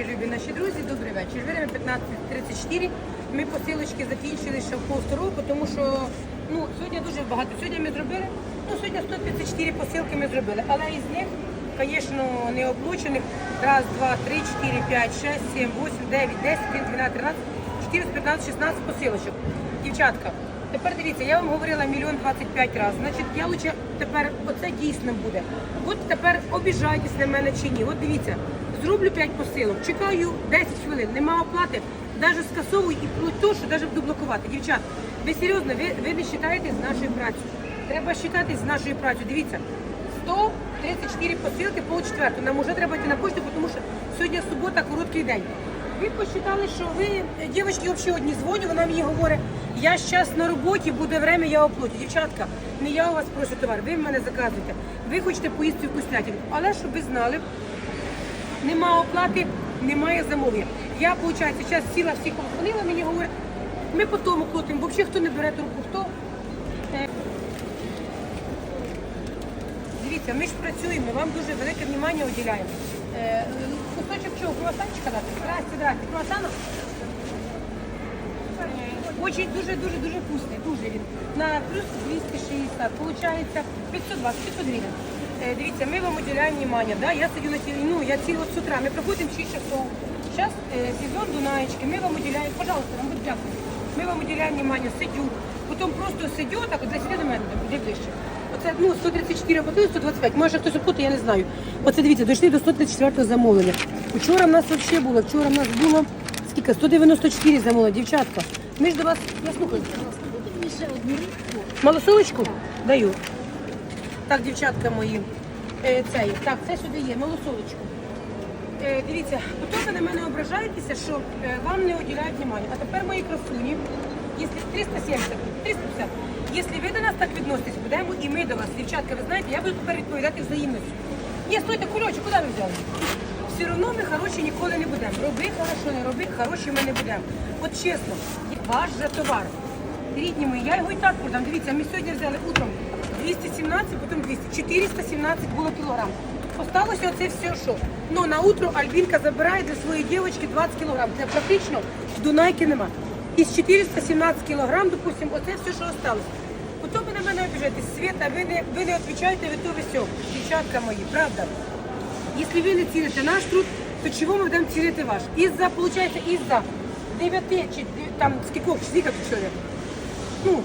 Любі наші друзі, добрий вечір. Время 15.34. Ми посилочки закінчили ще в полтору, тому що ну, сьогодні дуже багато. Сьогодні ми зробили, ну сьогодні 134 посилки ми зробили, але із них, звісно, не оплачених. Раз, два, три, чотири, п'ять, шесть, сім, вісім, дев'ять, десять, один, дванадцять, тринадцять, 14, 15, 16 посилочок. Дівчатка, тепер дивіться, я вам говорила мільйон 25 разів. Значить, я лучше тепер, оце дійсно буде. От тепер обіжайтесь на мене чи ні. От дивіться, зроблю 5 посилок, чекаю 10 хвилин, нема оплати, навіть скасовую і то, що навіть буду блокувати. Дівчат, ви серйозно, ви, ви не вважаєте з нашою працею. Треба вважатись з нашою працею. Дивіться, 134 посилки по четверту. Нам вже треба йти на почту, тому що сьогодні субота, короткий день. Ви посчитали, що ви, дівчатки, взагалі одні дзвоню, вона мені говорить, я зараз на роботі, буде время, я оплачу. Дівчатка, не я у вас прошу товар, ви в мене заказуєте. Ви хочете поїсти вкуснятину. Але щоб ви знали, нема оплати, немає замовлення. Я, виходить, зараз сіла, всіх обзвонила, мені говорять, ми по тому платимо, взагалі хто не бере трубку, хто. Е, Дивіться, ми ж працюємо, вам дуже велике внимання уділяємо. Е, кусочок чого, круасанчика дати? Здрасте, здрасте, круасана? Очень дуже-дуже дуже вкусний, дуже він. На плюс 260, получається 520, 500 гривень. Е, Дивіться, ми вам уділяємо внимання, да? я тілі, ну я ціло з утра, ми проходимо 6 часов. Зараз е, сезон Дунаєчки, ми вам уділяємо, пожалуйста, вам будь дякую. Ми вам уділяємо внимання, сидю, потім просто сидю, так, от сиди до мене, де ближче. Оце ну 134 потім 125. Може хтось опутає, я не знаю. Оце дивіться, дійшли до 134 замовлення. Вчора в нас взагалі було, вчора в нас було скільки? 194 замовлення. Дівчатка, ми ж до вас, я слухаю. Ще. Малосолочку? Даю. Так, дівчатка мої. Е, цей. Так, це сюди є, малосолочку. Е, дивіться, потім на мене ображаєтеся, що е, вам не уділяють внимання. А тепер мої красуні, якщо 370, 350, якщо ви до нас так відноситесь, будемо і ми до вас. Дівчатка, ви знаєте, я буду тепер відповідати взаємністю. Ні, стойте, кульочок, куди ви взяли? Все одно ми хороші ніколи не будемо. Роби хорошо, не роби, хороші ми не будемо. От чесно, ваш же товар. Рідні мої, я його і так продам. Дивіться, ми сьогодні взяли утром 217, потім 200, 417 було кілограм. Осталося оце все, що. Ну, на утро Альбінка забирає для своєї дівчинки 20 кілограм. Це практично Дунайки нема. Із 417 кілограм, допустимо, оце все, що осталось. Потім ви на мене обіжаєтесь, Света, ви не, ви не відповідаєте, ви то ви все. Дівчатка мої, правда? Якщо ви не цілите наш труд, то чого ми будемо цілити ваш? Із-за, виходить, із-за 9 чи там скількох, скільки чоловік? Ну,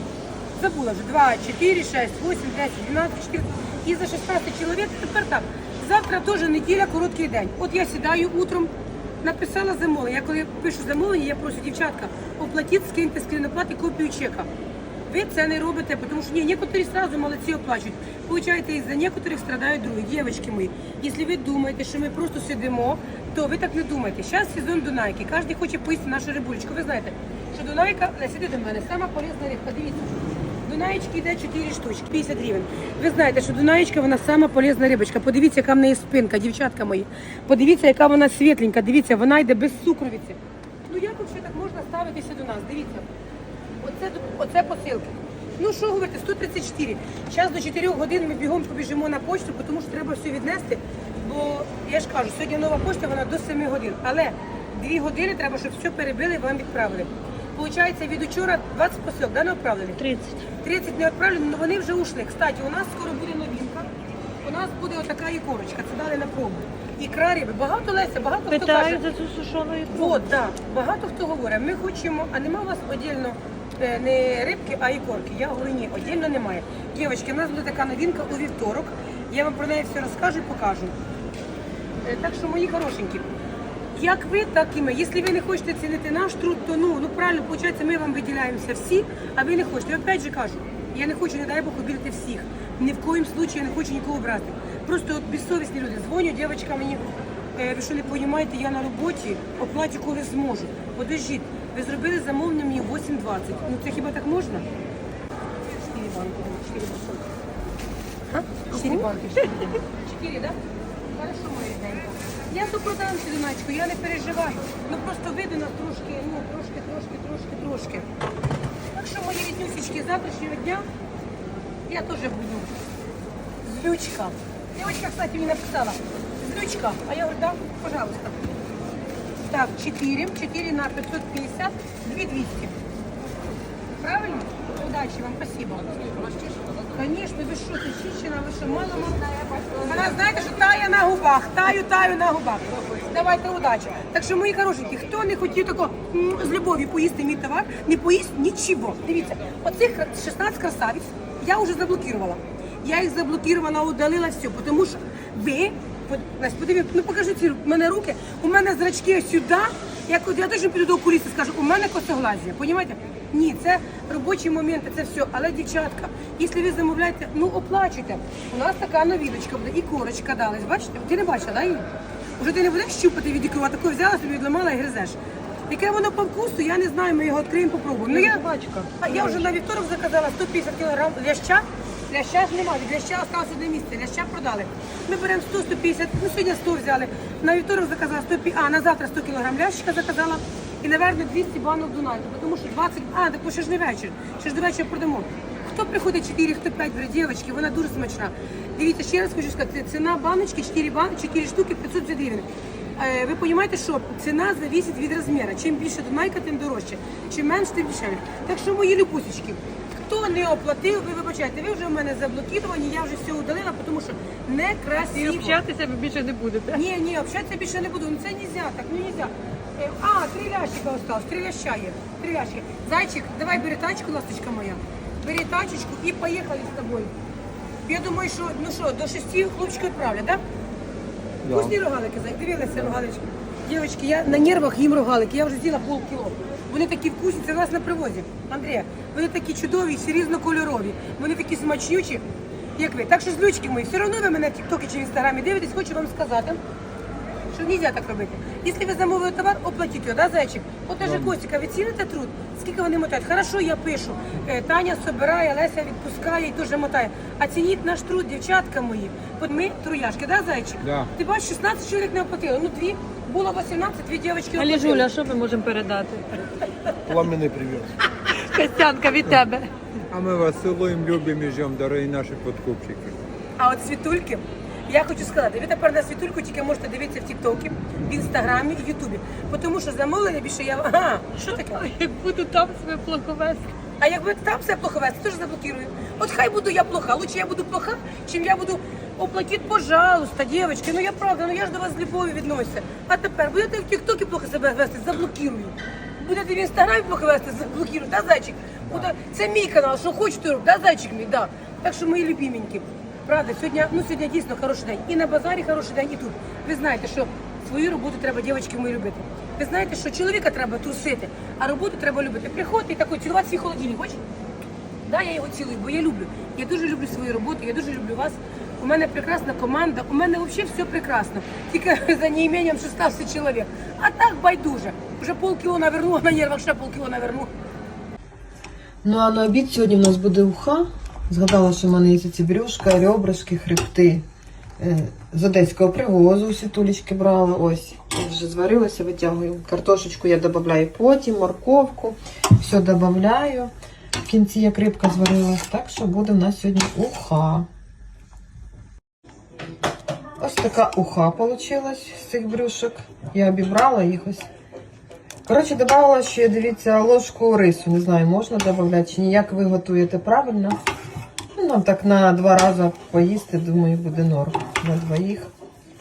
забула вже 2, 4, 6, 8, 10, 12, 14. І за 16 чоловік тепер так. Завтра теж неділя, короткий день. От я сідаю утром, написала замовлення. Я коли пишу замовлення, я прошу, дівчатка, оплатіть, скиньте скріноплат і копію чека. Ви це не робите, тому що ні, некоторі сразу молодці оплачують. Получаєте, із-за некоторих страдають другі. Дівчатки мої, якщо ви думаєте, що ми просто сидимо, то ви так не думайте. Зараз сезон Дунайки, кожен хоче поїсти нашу рибулечку. Ви знаєте, що Дунайка, не сиди до мене, сама полезна рибка, дивіться. Дунаєчки йде 4 штучки, 50 гривень. Ви знаєте, що Дунаєчка, вона сама полезна рибочка. Подивіться, яка в неї спинка, дівчатка мої. Подивіться, яка вона світленька, дивіться, вона йде без цукровиці. Ну як взагалі так можна ставитися до нас? Дивіться. Оце, оце посилки. Ну що говорити, 134. Зараз до 4 годин ми бігом побіжимо на почту, тому що треба все віднести. Бо я ж кажу, сьогодні нова почта, вона до 7 годин. Але 2 години треба, щоб все перебили і вам відправили. Получається, від учора 20 посилок, да, не відправлені? 30. 30 не відправлені, але вони вже ушли. Кстати, у нас скоро буде новинка. У нас буде отака ікорочка, це дали на пробу. Ікра риби. Багато Леся, багато хто каже. Питають за цю сушену ікру. От, да. Багато хто говорить, ми хочемо, а нема у вас віддільно е, не рибки, а ікорки. Я говорю, ні, віддільно немає. Дівчатки, у нас буде така новинка у вівторок. Я вам про неї все розкажу і покажу. Е, Так що, мої хорошенькі, як ви, так і ми. Якщо ви не хочете цінити наш труд, то ну, ну правильно, виходить, ми вам виділяємося всі, а ви не хочете. Я опять же кажу, я не хочу, не дай Бог, обідати всіх. Ні в коїм случаї я не хочу нікого брати. Просто от безсовісні люди. Дзвоню, дівчатка мені, е, ви що не розумієте, я на роботі, оплачу коли зможу. Подождіть, ви зробили замовлення мені 8.20. Ну це хіба так можна? Чотири банки, чотири банки. Чотири банки. Чотири, так? Хорошо, моя рідненька. Я то продам сідоначку, я не переживаю. Ну просто видно трошки, ну трошки, трошки, трошки, трошки. Так що мої ріднюсечки, з завтрашнього дня я теж буду злючка. Девочка, кстати, мені написала, злючка. А я говорю, да, пожалуйста. Так, 4, 4 на 550, 2200. Правильно? Удачи вам, спасибо. Конечно, ви що, це чищена, ви що, мало. Вона, знаєте, що тає на губах, таю, таю на губах. Давайте удачі. Так що, мої хорошенькі, хто не хотів тако з любов'ю поїсти мій товар, не поїсть нічого. Дивіться, оцих 16 красавиць я вже заблокувала. Я їх заблокувала, удалила все, тому що ви, Настя, подивіться, ну покажи ці мене руки, у мене зрачки сюди, як от я теж піду до окуліста, скажу, у мене косоглазія, понімаєте? Ні, це робочі моменти, це все. Але, дівчатка, якщо ви замовляєте, ну оплачуйте. У нас така новіночка буде, і корочка дались. Бачите? Ти не бачила, да, її? Уже ти не будеш щупати від а таку взяла собі, відламала і гризеш. Яке воно по вкусу, я не знаю, ми його відкриємо, попробуємо. Ну, я, Собачка. а я вже на вівторок заказала 150 кг ляща. Ляща ж немає, ляща осталось одне місце, ляща продали. Ми беремо 100-150, ну сьогодні 100 взяли. На вівторок заказала 150, а на завтра 100 кг лящика заказала. І, напевно, 200 банок Дунайку, тому що 20, а, так ще ж не вечір, ще ж до вечора продамо. Хто приходить 4, хто 5, бере, дівчатки, вона дуже смачна. Дивіться, ще раз хочу сказати, ціна баночки 4, бан, 4 штуки 500 гривень. Е, Ви розумієте, що ціна залежить від розміру. Чим більше Дунайка, тим дорожче. Чим менше, тим більше. Так що мої любусечки, хто не оплатив, ви вибачайте, ви вже в мене заблоковані, я вже все удалила, тому що не І общатися ви більше не будете. Ні, ні, общатися більше не буду. Ну це нельзя, так ну нельзя. Е, А, три лящика осталось, три ляща є. Три лящика. Зайчик, давай бери тачку, ласточка моя. Бери тачечку і поїхали з тобою. Я думаю, що ну що, до шести хлопчиків відправлять, так? Да? Вкусні рогалики, зай, дивилися рогалички. Дівчатки, я на нервах їм рогалики, я вже з'їла полкіло. Вони такі вкусні, це у нас на привозі. Андрія, вони такі чудові, всі різнокольорові, вони такі смачнючі, як ви. Так що, злючки мої, все одно ви мене в тіктокі чи в інстаграмі дивитесь, хочу вам сказати, що не можна так робити. Якщо ви замовили товар, оплатіть його, да, зайчик? От даже Костіка, ви ціните труд? Скільки вони мотають? Хорошо, я пишу. Е, Таня собирає, Леся відпускає і дуже мотає. А цініть наш труд, дівчатка мої. От ми трояшки, да, зайчик? Да. Ти бачиш, 16 чоловік не оплатили. Ну, дві, було 18, дві дівчатки Алі оплатили. Жуля, що ми можемо передати? Пламенный привет. Костянка від тебе. А мы вас целуем, любим и ждем, дорогие наши подкупщики. А от світульки, я хочу сказати, ви тепер на світульку тільки можете дивитися в Тіктокі, в Інстаграмі і в Ютубі. Тому що замовлення більше я. Ага, що таке? Як буду там себе плохо вести. А якби там все плохо вести, теж заблокирую. От хай буду я плоха. Лучше я буду плоха, чим я буду оплатіть, пожалуйста, дівчатки. Ну я правда, ну я ж до вас з любов'ю відноситься. А тепер будете в Тіктокі плохо себе вести, заблокирую. Будете в інстаграмі плохо вести, заблокирую. Да, зайчик? Буде... Це мій канал, що хочете, роб, да, зайчик мій, да. Так що мої любименькі. Правда, сьогодні, ну сьогодні дійсно хороший день. І на базарі хороший день, і тут. Ви знаєте, що свою роботу треба, дівчатки мої, любити. Ви знаєте, що чоловіка треба трусити, а роботу треба любити. Приходьте і такой, цілувати свій холодильник, хочеш? Да, я його цілую, бо я люблю. Я дуже люблю свою роботу, я дуже люблю вас. У мене прекрасна команда, у мене взагалі все прекрасно. Тільки за неімінням 16 чоловік. А так байдуже. Вже полкіло навернула на нервах, ще полкіло наверну. Ну а на обід сьогодні в нас буде уха. Згадала, що в мене є ці брюшка, ребрышки, хребти. Е, З одеського привозу у світулечки брала. Ось, вже зварилася, витягую. Картошечку я додаю потім, морковку. Все додаю. В кінці як рибка зварилась. Так що буде в нас сьогодні уха. Ось така уха вийшла з цих брюшок. Я обібрала їх ось. Коротше, додавала ще, дивіться, ложку рису. Не знаю, можна додавати чи ні. Як ви готуєте правильно? Ну, нам так на два рази поїсти, думаю, буде норм. На двоїх.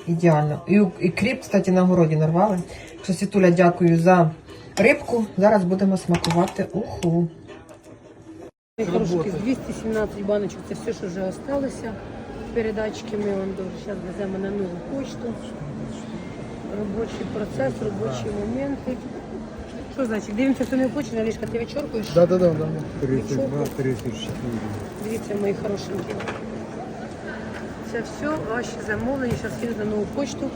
Ідеально. І, і кріп, кстати, на городі нарвали. Що Світуля, дякую за рибку. Зараз будемо смакувати уху. Хорошики, 217 баночок, це все, що вже залишилося. Передачки ми вам дуже зараз веземо на нову почту. Робочий процес, робочі моменти. Що значить? Дивимося, хто не хоче, Налішка, ти вечоркуєш? Да, да, да, да. 32, 34. Дивіться, мої хорошенькі. Це все ваші замовлення. Зараз їду на нову почту.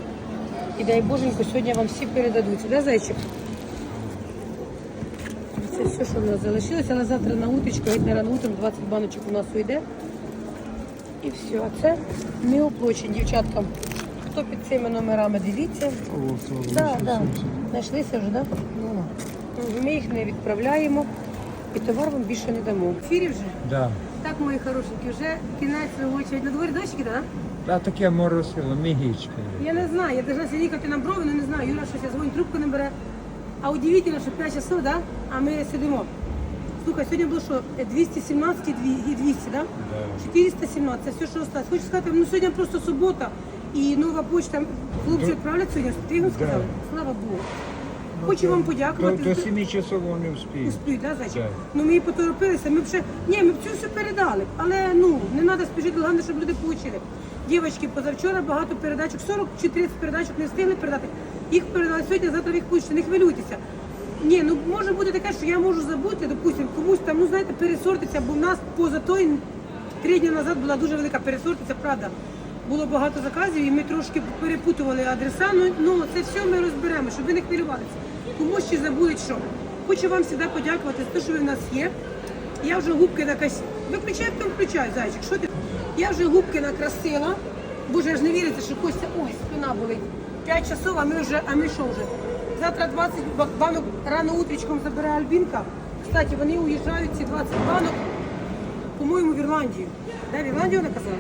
І дай Боженько, сьогодні вам всі передадуть. Да, зайчик? Це все, що в нас залишилося. Але завтра на уточку, геть не рано утром 20 баночок у нас уйде. І все. А це не оплачені, дівчаткам. Хто під цими номерами, дивіться. Так, так. Знайшлися вже, так? Ну, ми їх не відправляємо. І товар вам більше не дамо. В ефірі вже? Да. Так, мої хорошенькі, вже кінець робочої. На дворі дощ іде, так? Та таке моросило, мігічка. Я не знаю, я должна їхати на брови, але не знаю. Юра щось я дзвоню, трубку не бере. А удивительно, що 5 часов, да? а ми сидимо. Слухай, сьогодні було що, е, 217 і 200, да? 417, це все, що осталось. Хочу сказати, ну сьогодні просто субота, і нова почта, хлопці відправлять сьогодні, ти Да. сказав? Слава Богу. Хочу вам подякувати. до за- 7 часов вони вспіють. Успіють, да, зайчик? Ну ми поторопилися, ми б ще, ні, ми б цю все передали, але ну, не треба спішити, головне, щоб люди получили. Дівчатки, позавчора багато передачок, 40 чи 30 передачок не встигли передати. Їх передали сьогодні, завтра їх получите, не хвилюйтеся. Ні, ну може бути таке, що я можу забути, допустим, комусь там, ну знаєте, пересортиться, бо в нас поза той три дні назад була дуже велика пересортиця, правда. Було багато заказів і ми трошки перепутували адреса. Ну, ну це все ми розберемо, щоб ви не хвилювалися. Комусь ще забудуть що. Хочу вам завжди подякувати за те, що ви в нас є. Я вже губки накась... Виключай, потім включай, зайчик. Що ти? Я вже губки накрасила. Боже, аж не віриться, що Костя, ой, спина болить. П'ять часов, а ми вже, а ми що вже? Завтра 20 ба- банок рано утрічком забере Альбінка. Кстати, вони уїжджають, ці 20 банок, по-моєму, в Ірландію. Де в Ірландію вона казала?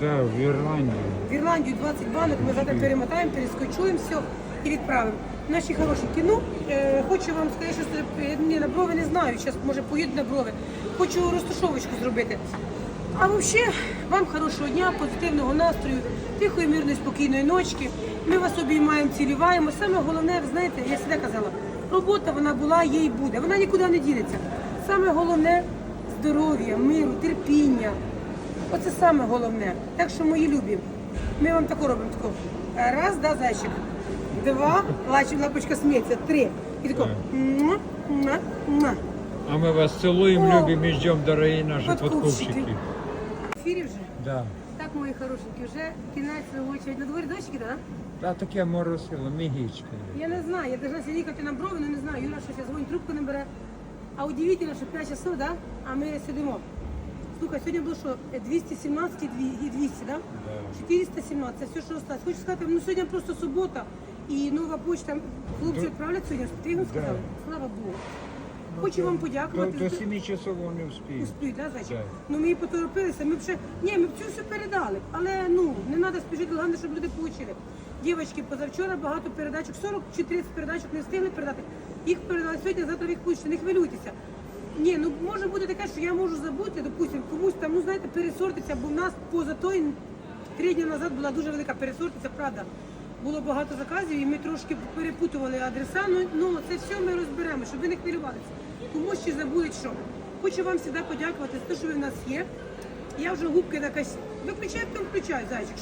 Да, в Ірландії. В Ірландію 20 банок, ми завтра перемотаємо, перескочуємо все і відправимо. Наші хорошенькі, ну, е, хочу вам сказати, що це, ні, на брови не знаю, зараз може поїду на брови. Хочу розташовочку зробити. А взагалі, вам хорошого дня, позитивного настрою, тихої, мирної, спокійної ночки. Ми вас обіймаємо, цілюваємо. Саме головне, ви знаєте, я завжди казала, робота вона була, є і буде. Вона нікуди не дінеться. Саме головне здоров'я, миру, терпіння. Оце саме головне. Так що, мої любі, ми вам тако робимо тако. Раз, да, зайчик. Два, лачик, лапочка сміється. Три. І тако. муа, муа, муа. А ми вас цілуємо, О, любимо і ждемо, дорогі наші подкупщики. подкупщики. В ефірі вже? Да. Мої хорошенькі, вже кінець очередь. На дворі дощики, так? Та таке моросило, мігічка. Я не знаю, я должна сидіти їхати на брови, але не знаю. Юра щось я дзвоню, трубку не бере. А удивительно, що 5 часов, да? а ми сидимо. Слухай, сьогодні було що, е, 217 і дві- 200, да? 417, це все, що осталось. Хочу сказати, ну сьогодні просто субота, і нова почта, хлопці відправлять сьогодні, ти Да. сказав? Слава Богу. Хочу вам подякувати. до за- 7 часов вони вспіють. Успіють, да, зайчик? Так. Ну ми і поторопилися, ми б ще, ні, ми б цю все передали, але ну, не треба спішити, головне, щоб люди получили. Дівчатки, позавчора багато передачок, 40 чи 30 передачок не встигли передати. Їх передали сьогодні, завтра їх получите, не хвилюйтеся. Ні, ну може бути таке, що я можу забути, допустим, комусь там, ну знаєте, пересортиться, бо в нас поза той три дні назад була дуже велика пересортиця, правда. Було багато заказів і ми трошки перепутували адреса. Ну, ну це все ми розберемо, щоб ви не хвилювалися. Комусь ще забудуть що. Хочу вам завжди подякувати за те, що ви в нас є. Я вже губки якась. Виключай, потім включай, зайчик.